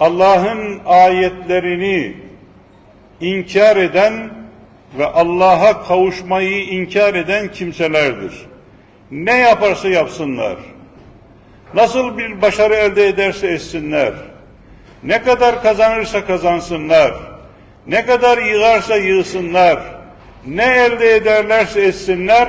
Allah'ın ayetlerini inkar eden ve Allah'a kavuşmayı inkar eden kimselerdir. Ne yaparsa yapsınlar, nasıl bir başarı elde ederse etsinler, ne kadar kazanırsa kazansınlar, ne kadar yığarsa yığsınlar, ne elde ederlerse etsinler,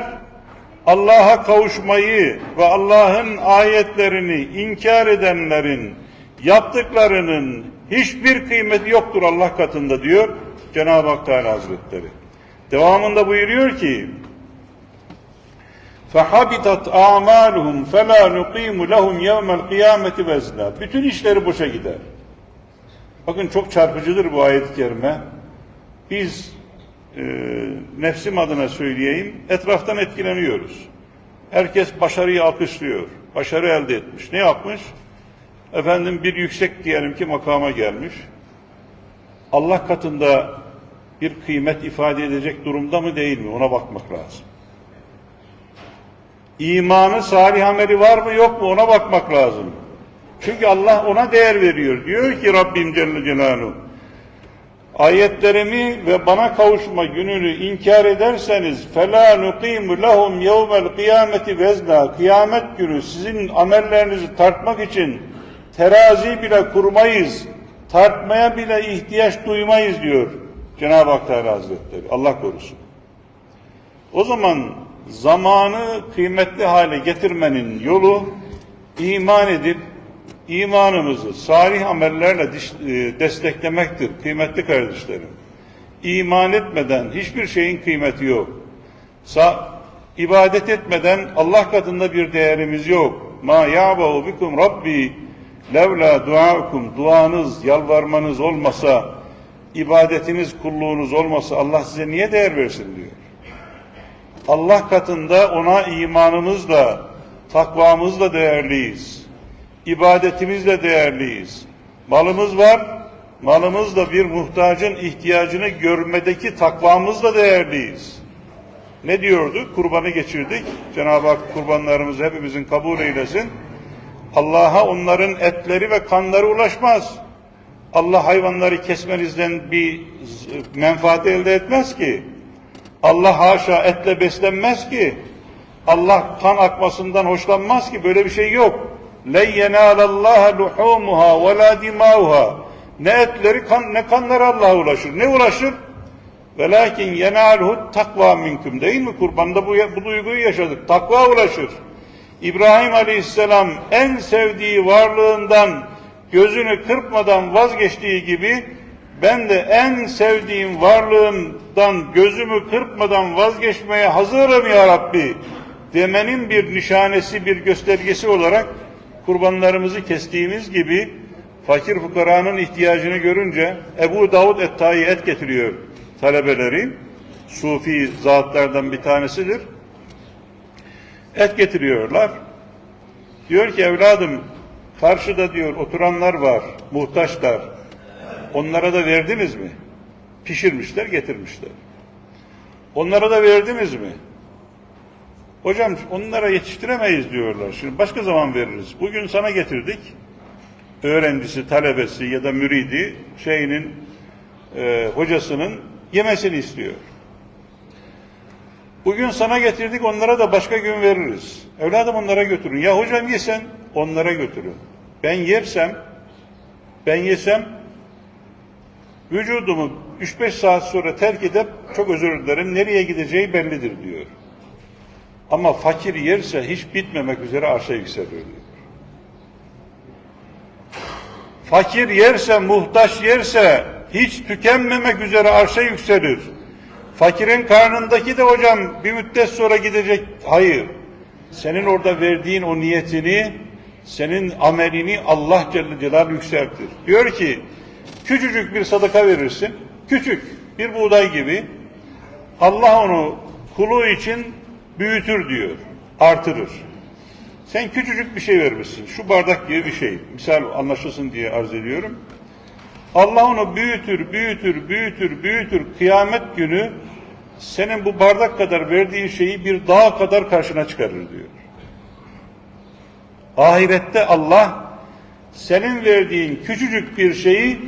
Allah'a kavuşmayı ve Allah'ın ayetlerini inkar edenlerin yaptıklarının hiçbir kıymeti yoktur Allah katında diyor Cenab-ı Hak Teala Hazretleri. Devamında buyuruyor ki فَحَبِطَتْ اَعْمَالُهُمْ فَلَا نُقِيمُ لَهُمْ يَوْمَ الْقِيَامَةِ وَزْنًا Bütün işleri boşa gider. Bakın çok çarpıcıdır bu ayet-i kerime. Biz e, nefsim adına söyleyeyim, etraftan etkileniyoruz. Herkes başarıyı alkışlıyor. Başarı elde etmiş. Ne yapmış? efendim bir yüksek diyelim ki makama gelmiş. Allah katında bir kıymet ifade edecek durumda mı değil mi? Ona bakmak lazım. İmanı, salih ameli var mı yok mu? Ona bakmak lazım. Çünkü Allah ona değer veriyor. Diyor ki Rabbim Celle Celaluhu ayetlerimi ve bana kavuşma gününü inkar ederseniz fela nuqimu lahum yevmel kıyameti vezna kıyamet günü sizin amellerinizi tartmak için terazi bile kurmayız, tartmaya bile ihtiyaç duymayız diyor Cenab-ı Hak Teala Hazretleri. Allah korusun. O zaman zamanı kıymetli hale getirmenin yolu iman edip imanımızı salih amellerle e, desteklemektir kıymetli kardeşlerim. İman etmeden hiçbir şeyin kıymeti yok. Sa ibadet etmeden Allah katında bir değerimiz yok. Ma ya'bahu bikum rabbi levla duaukum duanız, yalvarmanız olmasa, ibadetiniz, kulluğunuz olmasa Allah size niye değer versin diyor. Allah katında ona imanımızla, takvamızla değerliyiz. İbadetimizle değerliyiz. Malımız var, malımızla bir muhtacın ihtiyacını görmedeki takvamızla değerliyiz. Ne diyordu? Kurbanı geçirdik. Cenab-ı Hak kurbanlarımızı hepimizin kabul eylesin. Allah'a onların etleri ve kanları ulaşmaz. Allah hayvanları kesmenizden bir menfaat elde etmez ki. Allah haşa etle beslenmez ki. Allah kan akmasından hoşlanmaz ki böyle bir şey yok. Len yenalallaha luhumuha ve la. Ne etleri kan ne kanlar Allah'a ulaşır. Ne ulaşır? Velakin yenalhu takva minkum değil mi? Kurbanda bu, bu duyguyu yaşadık. Takva ulaşır. İbrahim Aleyhisselam en sevdiği varlığından gözünü kırpmadan vazgeçtiği gibi ben de en sevdiğim varlığımdan gözümü kırpmadan vazgeçmeye hazırım ya Rabbi demenin bir nişanesi, bir göstergesi olarak kurbanlarımızı kestiğimiz gibi fakir fukaranın ihtiyacını görünce Ebu Davud Ettayi et getiriyor talebeleri. Sufi zatlardan bir tanesidir. Et getiriyorlar. Diyor ki evladım karşıda diyor oturanlar var, muhtaçlar. Onlara da verdiniz mi? Pişirmişler, getirmişler. Onlara da verdiniz mi? Hocam onlara yetiştiremeyiz diyorlar. Şimdi başka zaman veririz. Bugün sana getirdik. Öğrencisi, talebesi ya da müridi şeyinin e, hocasının yemesini istiyor. Bugün sana getirdik onlara da başka gün veririz. Evladım onlara götürün. Ya hocam yesen onlara götürün. Ben yersem ben yesem vücudumu 3-5 saat sonra terk edip çok özür dilerim nereye gideceği bellidir diyor. Ama fakir yerse hiç bitmemek üzere arşa yükselir diyor. Fakir yerse, muhtaç yerse hiç tükenmemek üzere arşa yükselir. Fakirin karnındaki de hocam bir müddet sonra gidecek. Hayır. Senin orada verdiğin o niyetini, senin amelini Allah Celle Celaluhu yükseltir. Diyor ki, küçücük bir sadaka verirsin, küçük bir buğday gibi, Allah onu kulu için büyütür diyor, artırır. Sen küçücük bir şey vermişsin, şu bardak gibi bir şey, misal anlaşılsın diye arz ediyorum. Allah onu büyütür, büyütür, büyütür, büyütür. Kıyamet günü senin bu bardak kadar verdiğin şeyi bir dağ kadar karşına çıkarır diyor. Ahirette Allah senin verdiğin küçücük bir şeyi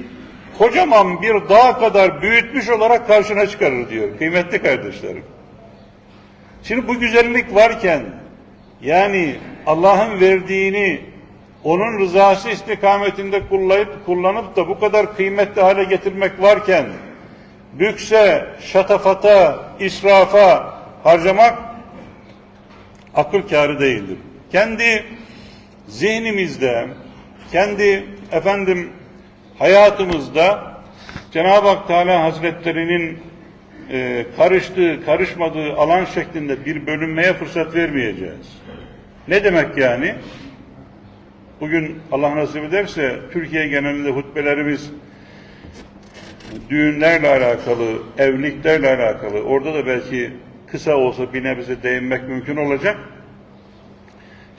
kocaman bir dağ kadar büyütmüş olarak karşına çıkarır diyor kıymetli kardeşlerim. Şimdi bu güzellik varken yani Allah'ın verdiğini onun rızası istikametinde kullanıp, kullanıp da bu kadar kıymetli hale getirmek varken lükse, şatafata, israfa harcamak akıl kârı değildir. Kendi zihnimizde, kendi efendim hayatımızda Cenab-ı Hak Teala Hazretlerinin e, karıştığı, karışmadığı alan şeklinde bir bölünmeye fırsat vermeyeceğiz. Ne demek yani? Bugün Allah nasip ederse Türkiye genelinde hutbelerimiz düğünlerle alakalı, evliliklerle alakalı, orada da belki kısa olsa bir nebze değinmek mümkün olacak.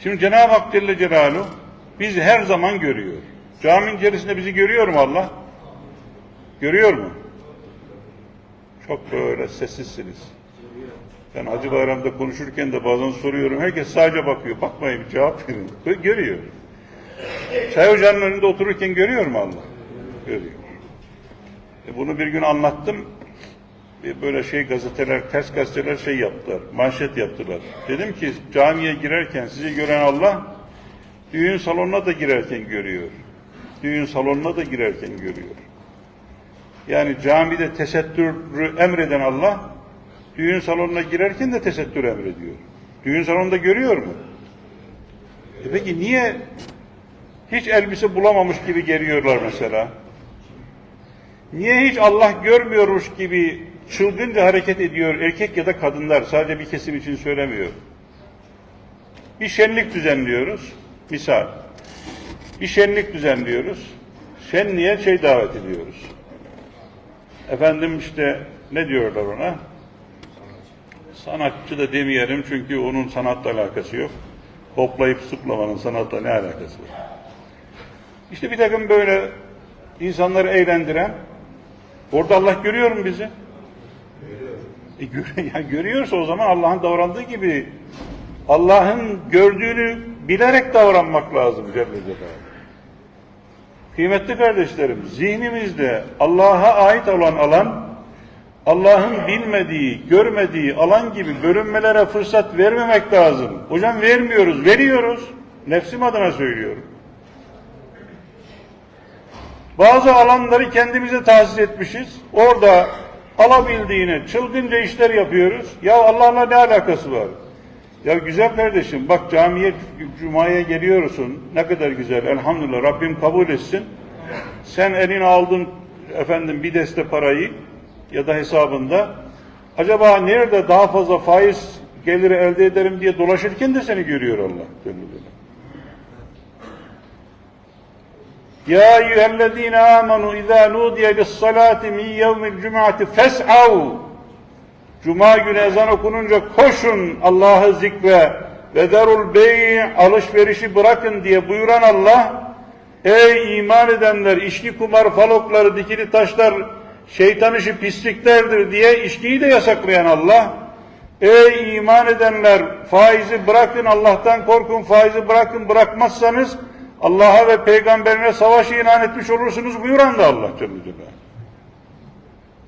Şimdi Cenab-ı Hak Celle Celaluhu bizi her zaman görüyor. Caminin içerisinde bizi görüyor mu Allah? Görüyor mu? Çok böyle sessizsiniz. Ben Hacı Bayram'da konuşurken de bazen soruyorum. Herkes sadece bakıyor. Bakmayın cevap verin. Görüyor. Çay ocağının önünde otururken görüyor mu Allah? Görüyor. E bunu bir gün anlattım. Bir böyle şey gazeteler, ters gazeteler şey yaptılar. Manşet yaptılar. Dedim ki camiye girerken sizi gören Allah düğün salonuna da girerken görüyor. Düğün salonuna da girerken görüyor. Yani camide tesettürü emreden Allah düğün salonuna girerken de tesettür emrediyor. Düğün salonunda görüyor mu? E peki niye hiç elbise bulamamış gibi geliyorlar mesela? Niye hiç Allah görmüyormuş gibi çılgınca hareket ediyor erkek ya da kadınlar? Sadece bir kesim için söylemiyor. Bir şenlik düzenliyoruz. Misal. Bir şenlik düzenliyoruz. Şenliğe şey davet ediyoruz. Efendim işte ne diyorlar ona? Sanatçı da demeyelim çünkü onun sanatla alakası yok. Hoplayıp zıplamanın sanatla ne alakası var? İşte bir takım böyle insanları eğlendiren, orada Allah görüyor mu bizi? E, gör, ya görüyorsa o zaman Allah'ın davrandığı gibi Allah'ın gördüğünü bilerek davranmak lazım Celle Celaluhu. Kıymetli kardeşlerim, zihnimizde Allah'a ait olan alan, Allah'ın bilmediği, görmediği alan gibi bölünmelere fırsat vermemek lazım. Hocam vermiyoruz, veriyoruz. Nefsim adına söylüyorum. Bazı alanları kendimize tahsis etmişiz. Orada alabildiğine çılgınca işler yapıyoruz. Ya Allah'la ne alakası var? Ya güzel kardeşim bak camiye, cumaya geliyorsun. Ne kadar güzel. Elhamdülillah Rabbim kabul etsin. Sen eline aldın efendim bir deste parayı ya da hesabında. Acaba nerede daha fazla faiz geliri elde ederim diye dolaşırken de seni görüyor Allah. Gönlüne. Ya eyyühellezine amenu izâ nudiye lissalâti min yevmil cum'ati fes'av Cuma günü ezan okununca koşun Allah'ı zikre ve derul bey alışverişi bırakın diye buyuran Allah ey iman edenler içki kumar falokları dikili taşlar şeytan işi pisliklerdir diye içkiyi de yasaklayan Allah ey iman edenler faizi bırakın Allah'tan korkun faizi bırakın bırakmazsanız Allah'a ve peygamberine savaşı ilan etmiş olursunuz buyuran da Allah Celle Celaluhu.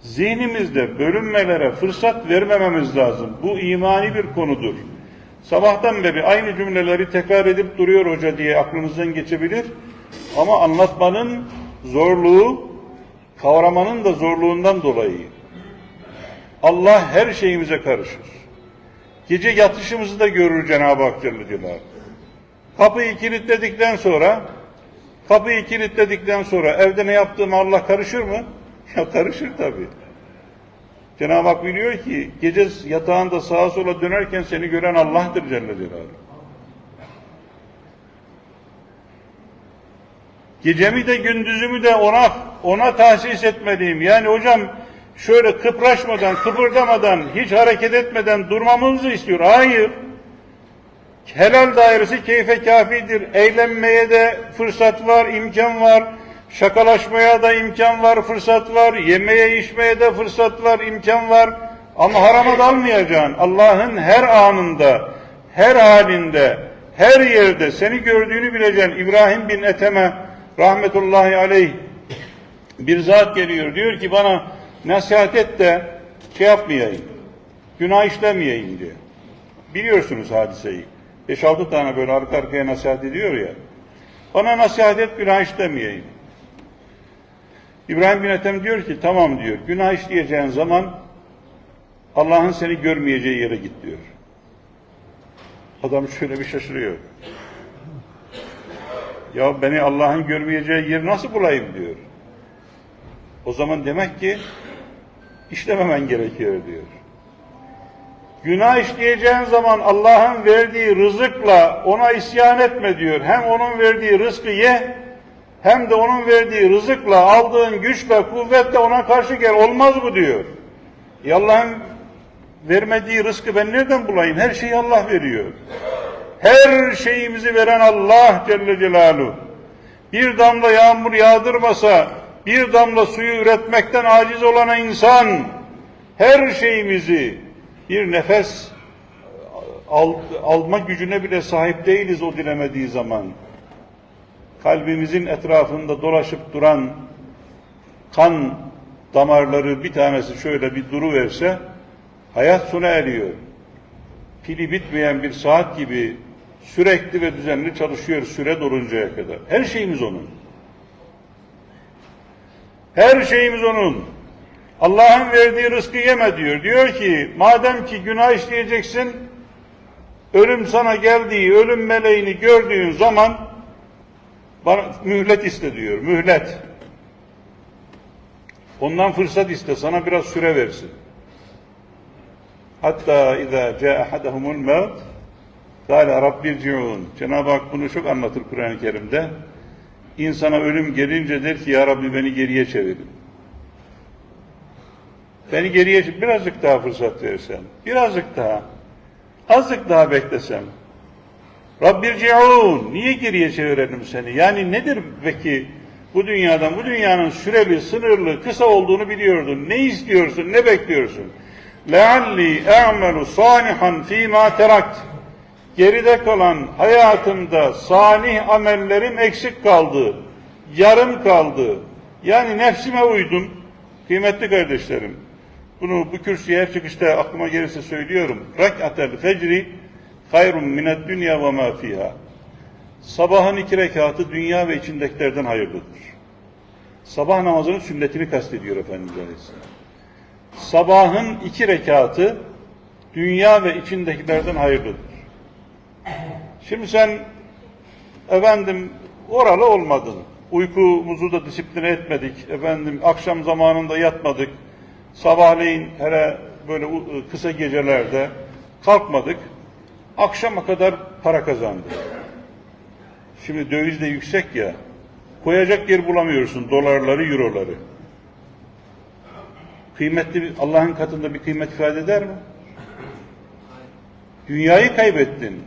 Zihnimizde bölünmelere fırsat vermememiz lazım. Bu imani bir konudur. Sabahtan beri aynı cümleleri tekrar edip duruyor hoca diye aklınızdan geçebilir. Ama anlatmanın zorluğu, kavramanın da zorluğundan dolayı. Allah her şeyimize karışır. Gece yatışımızı da görür Cenab-ı Hak Celle Celaluhu. Kapıyı kilitledikten sonra kapıyı kilitledikten sonra evde ne yaptığımı Allah karışır mı? Ya karışır tabii. Cenab-ı Hak biliyor ki gece yatağında sağa sola dönerken seni gören Allah'tır Celle Celaluhu. Gecemi de gündüzümü de ona ona tahsis etmeliyim. Yani hocam şöyle kıpraşmadan, kıpırdamadan, hiç hareket etmeden durmamızı istiyor. Hayır. Helal dairesi keyfe kafidir. Eğlenmeye de fırsat var, imkan var. Şakalaşmaya da imkan var, fırsat var. Yemeye, içmeye de fırsat var, imkan var. Ama harama dalmayacaksın. Allah'ın her anında, her halinde, her yerde seni gördüğünü bileceksin. İbrahim bin Ethem'e rahmetullahi aleyh bir zat geliyor diyor ki bana nasihat et de şey yapmayayım, günah işlemeyeyim diyor. Biliyorsunuz hadiseyi. 5-6 tane böyle arka arkaya nasihat ediyor ya. Bana nasihat et günah işlemeyeyim. İbrahim bin Ethem diyor ki tamam diyor. Günah işleyeceğin zaman Allah'ın seni görmeyeceği yere git diyor. Adam şöyle bir şaşırıyor. Ya beni Allah'ın görmeyeceği yer nasıl bulayım diyor. O zaman demek ki işlememen gerekiyor diyor. Günah işleyeceğin zaman Allah'ın verdiği rızıkla ona isyan etme diyor. Hem onun verdiği rızkı ye, hem de onun verdiği rızıkla aldığın güçle, kuvvetle ona karşı gel. Olmaz bu diyor. E Allah'ın vermediği rızkı ben nereden bulayım? Her şeyi Allah veriyor. Her şeyimizi veren Allah Celle Celaluhu. Bir damla yağmur yağdırmasa, bir damla suyu üretmekten aciz olan insan, her şeyimizi bir nefes al, alma gücüne bile sahip değiliz o dilemediği zaman. Kalbimizin etrafında dolaşıp duran kan damarları bir tanesi şöyle bir duru verse, hayat sona eriyor. Pili bitmeyen bir saat gibi sürekli ve düzenli çalışıyor süre doluncaya kadar. Her şeyimiz onun. Her şeyimiz onun. Allah'ın verdiği rızkı yeme diyor. Diyor ki madem ki günah işleyeceksin ölüm sana geldiği ölüm meleğini gördüğün zaman bana mühlet iste diyor. Mühlet. Ondan fırsat iste. Sana biraz süre versin. Hatta izâ câ ahadahumul mevt Kâle Rabbirci'ûn. Cenab-ı Hak bunu çok anlatır Kur'an-ı Kerim'de. İnsana ölüm gelince der ki ya Rabbi beni geriye çevirin. Beni geriye birazcık daha fırsat versen, birazcık daha, azıcık daha beklesem. Rabbirci'ûn. Niye geriye çevirelim seni? Yani nedir peki bu dünyadan, bu dünyanın süreli, sınırlı, kısa olduğunu biliyordun. Ne istiyorsun, ne bekliyorsun? لَعَلِّي اَعْمَلُ صَالِحًا ف۪ي مَا تَرَكْتِ geride kalan hayatımda salih amellerim eksik kaldı, yarım kaldı. Yani nefsime uydum. Kıymetli kardeşlerim, bunu bu kürsüye her çıkışta aklıma gelirse söylüyorum. Rak'atel fecri hayrun mined dünya ve ma fiha. Sabahın iki rekatı dünya ve içindekilerden hayırlıdır. Sabah namazının sünnetini kastediyor Efendimiz Aleyhisselam. Sabahın iki rekatı dünya ve içindekilerden hayırlıdır. Şimdi sen efendim oralı olmadın. Uykumuzu da disipline etmedik. Efendim akşam zamanında yatmadık. Sabahleyin hele böyle kısa gecelerde kalkmadık. Akşama kadar para kazandık. Şimdi döviz de yüksek ya. Koyacak yer bulamıyorsun dolarları, euroları. Kıymetli Allah'ın katında bir kıymet ifade eder mi? Dünyayı kaybettin.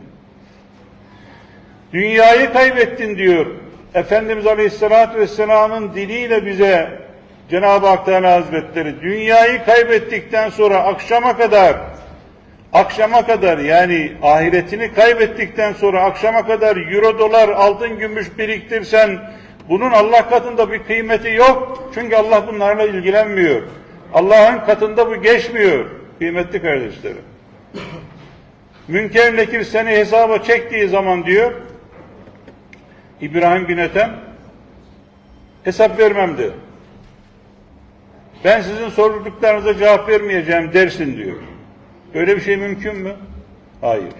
Dünyayı kaybettin diyor. Efendimiz Aleyhisselatü Vesselam'ın diliyle bize Cenab-ı Hak Teala Hazretleri dünyayı kaybettikten sonra akşama kadar akşama kadar yani ahiretini kaybettikten sonra akşama kadar euro dolar altın gümüş biriktirsen bunun Allah katında bir kıymeti yok. Çünkü Allah bunlarla ilgilenmiyor. Allah'ın katında bu geçmiyor. Kıymetli kardeşlerim. Münker nekir seni hesaba çektiği zaman diyor İbrahim bin Ethem hesap vermem diyor. Ben sizin sorduklarınıza cevap vermeyeceğim dersin diyor. Öyle bir şey mümkün mü? Hayır.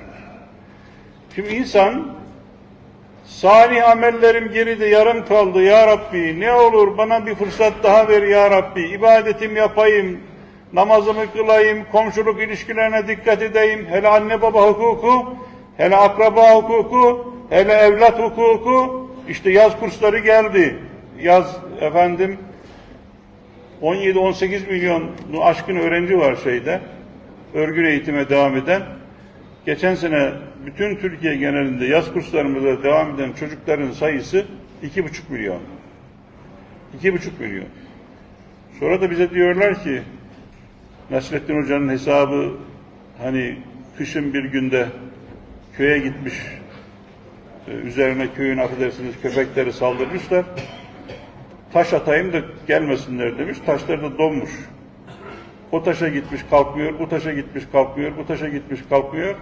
Şimdi insan salih amellerim geride yarım kaldı ya Rabbi ne olur bana bir fırsat daha ver ya Rabbi ibadetim yapayım namazımı kılayım komşuluk ilişkilerine dikkat edeyim hele anne baba hukuku hele akraba hukuku hele evlat hukuku işte yaz kursları geldi yaz efendim 17-18 milyonu aşkın öğrenci var şeyde örgün eğitime devam eden geçen sene bütün Türkiye genelinde yaz kurslarımızda devam eden çocukların sayısı iki buçuk milyon. İki buçuk milyon. Sonra da bize diyorlar ki Nasrettin Hoca'nın hesabı hani kışın bir günde köye gitmiş e, üzerine köyün affedersiniz köpekleri saldırmışlar. Taş atayım da gelmesinler demiş. Taşlar da donmuş. O taşa gitmiş kalkmıyor, bu taşa gitmiş kalkmıyor, bu taşa gitmiş kalkmıyor.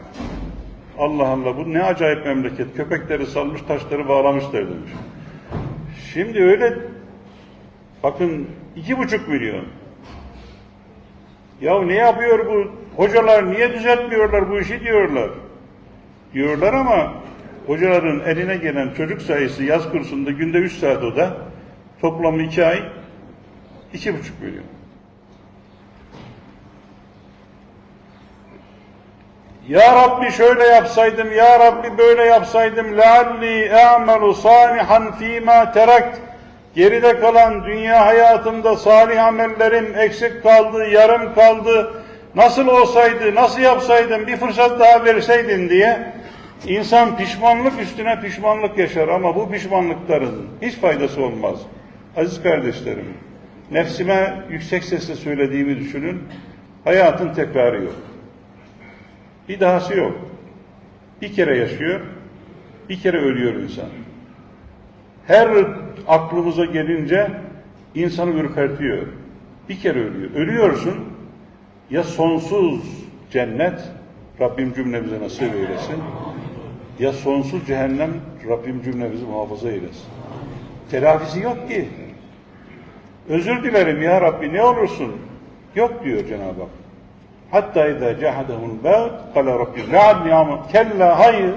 Allah Allah bu ne acayip memleket. Köpekleri salmış, taşları bağlamışlar demiş. Şimdi öyle bakın iki buçuk milyon. Ya ne yapıyor bu hocalar niye düzeltmiyorlar bu işi diyorlar. Diyorlar ama hocaların eline gelen çocuk sayısı yaz kursunda günde üç saat o da toplam iki ay iki buçuk milyon. Ya Rabbi şöyle yapsaydım, Ya Rabbi böyle yapsaydım, lealli e'melu salihan fîmâ terakt. Geride kalan dünya hayatımda salih amellerim eksik kaldı, yarım kaldı. Nasıl olsaydı, nasıl yapsaydım, bir fırsat daha verseydin diye insan pişmanlık üstüne pişmanlık yaşar ama bu pişmanlıkların hiç faydası olmaz. Aziz kardeşlerim, nefsime yüksek sesle söylediğimi düşünün, hayatın tekrarı yok. Bir dahası yok. Bir kere yaşıyor, bir kere ölüyor insan. Her aklımıza gelince insanı ürpertiyor. Bir kere ölüyor. Ölüyorsun, ya sonsuz cennet, Rabbim cümlemize nasip eylesin, ya sonsuz cehennem, Rabbim cümlemizi muhafaza eylesin. Telafisi yok ki. Özür dilerim ya Rabbi ne olursun. Yok diyor Cenab-ı Hak. Hatta idâ cahadehul bâd kâle Rabbi le'ad ni'amı kella hayır.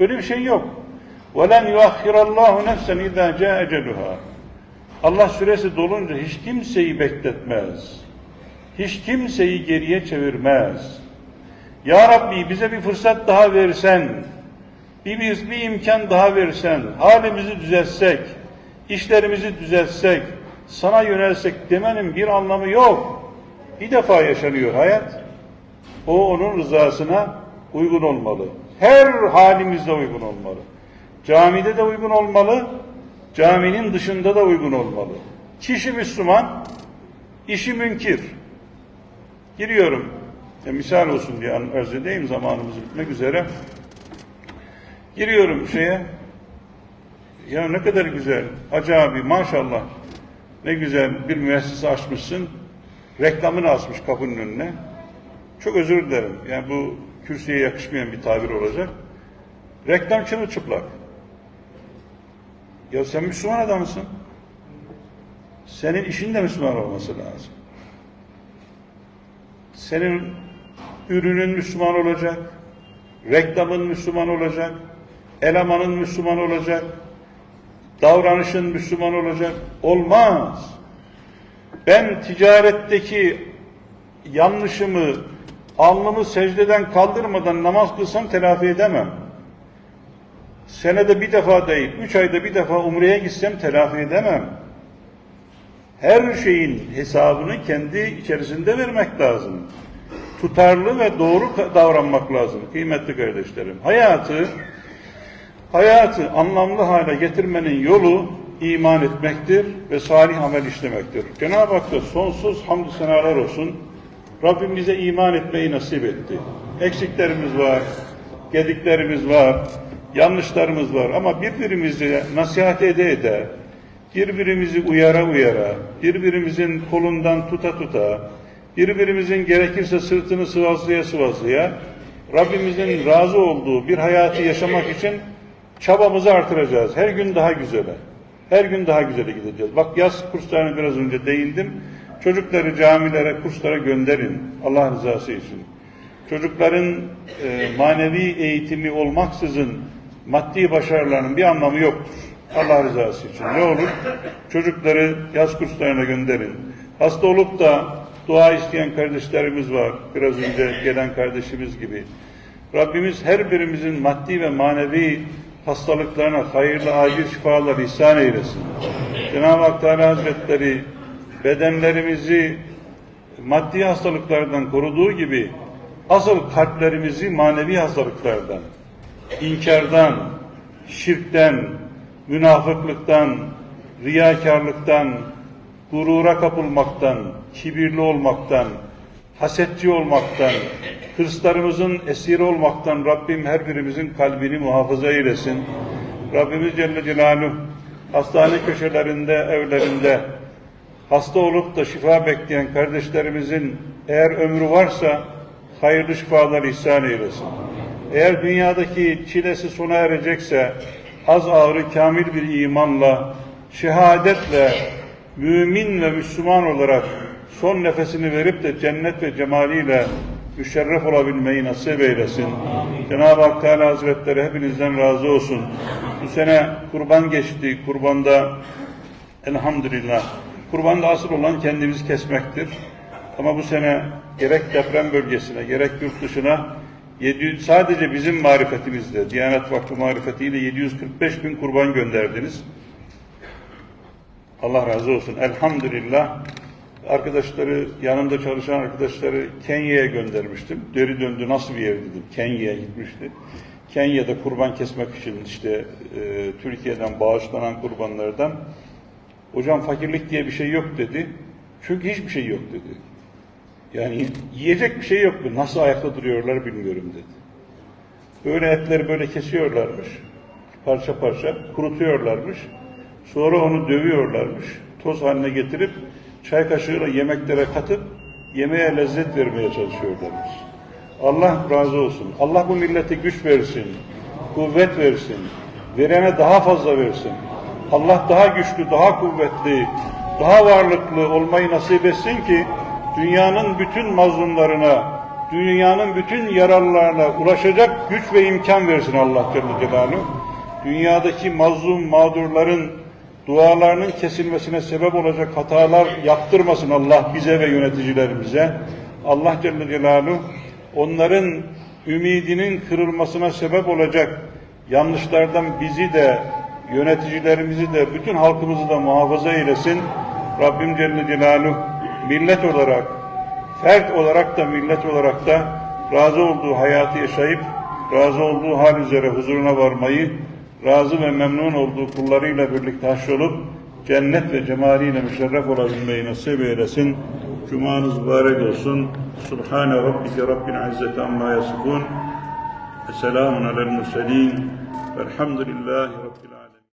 Böyle bir şey yok. وَلَنْ يُؤَخِّرَ اللّٰهُ نَفْسًا اِذَا جَاءَ اَجَلُهَا Allah süresi dolunca hiç kimseyi bekletmez. Hiç kimseyi geriye çevirmez. Ya Rabbi bize bir fırsat daha versen, bir, bir, bir imkan daha versen, halimizi düzeltsek, işlerimizi düzeltsek, sana yönelsek demenin bir anlamı yok. Bir defa yaşanıyor hayat. O onun rızasına uygun olmalı. Her halimizde uygun olmalı. Camide de uygun olmalı, caminin dışında da uygun olmalı. Kişi Müslüman, işi münkir. Giriyorum, e, misal olsun diye arz edeyim zamanımız bitmek üzere. Giriyorum şeye, ya ne kadar güzel, Hacı abi maşallah, ne güzel bir müessese açmışsın, reklamını asmış kapının önüne. Çok özür dilerim, yani bu kürsüye yakışmayan bir tabir olacak. Reklam çırılçıplak. Ya sen Müslüman adamsın. Senin işin de Müslüman olması lazım. Senin ürünün Müslüman olacak, reklamın Müslüman olacak, elemanın Müslüman olacak, davranışın Müslüman olacak. Olmaz. Ben ticaretteki yanlışımı, alnımı secdeden kaldırmadan namaz kılsam telafi edemem. Senede bir defa değil, üç ayda bir defa umreye gitsem telafi edemem. Her şeyin hesabını kendi içerisinde vermek lazım. Tutarlı ve doğru davranmak lazım kıymetli kardeşlerim. Hayatı hayatı anlamlı hale getirmenin yolu iman etmektir ve salih amel işlemektir. Cenab-ı Hak da sonsuz hamdü senalar olsun. Rabbim bize iman etmeyi nasip etti. Eksiklerimiz var, gediklerimiz var, yanlışlarımız var ama birbirimizi nasihat ede ede, birbirimizi uyara uyara, birbirimizin kolundan tuta tuta, birbirimizin gerekirse sırtını sıvazlaya sıvazlaya, Rabbimizin razı olduğu bir hayatı yaşamak için çabamızı artıracağız. Her gün daha güzele. Her gün daha güzele gideceğiz. Bak yaz kurslarına biraz önce değindim. Çocukları camilere, kurslara gönderin. Allah rızası için. Çocukların e, manevi eğitimi olmaksızın maddi başarılarının bir anlamı yoktur. Allah rızası için. Ne olur? Çocukları yaz kurslarına gönderin. Hasta olup da dua isteyen kardeşlerimiz var. Biraz önce gelen kardeşimiz gibi. Rabbimiz her birimizin maddi ve manevi hastalıklarına hayırlı acil şifalar ihsan eylesin. Cenab-ı Hak Teala Hazretleri bedenlerimizi maddi hastalıklardan koruduğu gibi asıl kalplerimizi manevi hastalıklardan, inkardan, şirkten, münafıklıktan, riyakarlıktan, gurura kapılmaktan, kibirli olmaktan, hasetçi olmaktan, hırslarımızın esiri olmaktan Rabbim her birimizin kalbini muhafaza eylesin. Rabbimiz Celle Celaluhu hastane köşelerinde, evlerinde hasta olup da şifa bekleyen kardeşlerimizin eğer ömrü varsa hayırlı şifalar ihsan eylesin. Eğer dünyadaki çilesi sona erecekse az ağrı kamil bir imanla, şehadetle, mümin ve Müslüman olarak son nefesini verip de cennet ve cemaliyle müşerref olabilmeyi nasip eylesin. Cenab-ı Hak Teala Hazretleri hepinizden razı olsun. Bu sene kurban geçti. Kurbanda elhamdülillah. Kurbanda asıl olan kendimiz kesmektir. Ama bu sene gerek deprem bölgesine gerek yurt dışına 700, sadece bizim marifetimizde, Diyanet Vakfı marifetiyle 745 bin kurban gönderdiniz. Allah razı olsun. Elhamdülillah. Arkadaşları, yanımda çalışan arkadaşları Kenya'ya göndermiştim. Deri döndü nasıl bir yer dedim. Kenya'ya gitmişti. Kenya'da kurban kesmek için işte e, Türkiye'den bağışlanan kurbanlardan hocam fakirlik diye bir şey yok dedi. Çünkü hiçbir şey yok dedi. Yani yiyecek bir şey yok. Nasıl ayakta duruyorlar bilmiyorum dedi. Böyle etleri böyle kesiyorlarmış. Parça parça kurutuyorlarmış. Sonra onu dövüyorlarmış. Toz haline getirip çay kaşığıyla yemeklere katıp yemeğe lezzet vermeye çalışıyorlarmış. Allah razı olsun. Allah bu millete güç versin, kuvvet versin. Verene daha fazla versin. Allah daha güçlü, daha kuvvetli, daha varlıklı olmayı nasip etsin ki dünyanın bütün mazlumlarına, dünyanın bütün yararlarına ulaşacak güç ve imkan versin Allah Celle Celaluhu. Dünyadaki mazlum mağdurların dualarının kesilmesine sebep olacak hatalar yaptırmasın Allah bize ve yöneticilerimize. Allah Celle Celaluhu onların ümidinin kırılmasına sebep olacak yanlışlardan bizi de yöneticilerimizi de bütün halkımızı da muhafaza eylesin. Rabbim Celle Celaluhu millet olarak fert olarak da millet olarak da razı olduğu hayatı yaşayıp razı olduğu hal üzere huzuruna varmayı razı ve memnun olduğu kullarıyla birlikte haşrolup cennet ve cemaliyle müşerref olabilmeyi nasip eylesin. Cumanız mübarek olsun. Subhane Rabbike Rabbil İzzeti Amma Yasifun. Selamun alel murselin. Velhamdülillahi Rabbil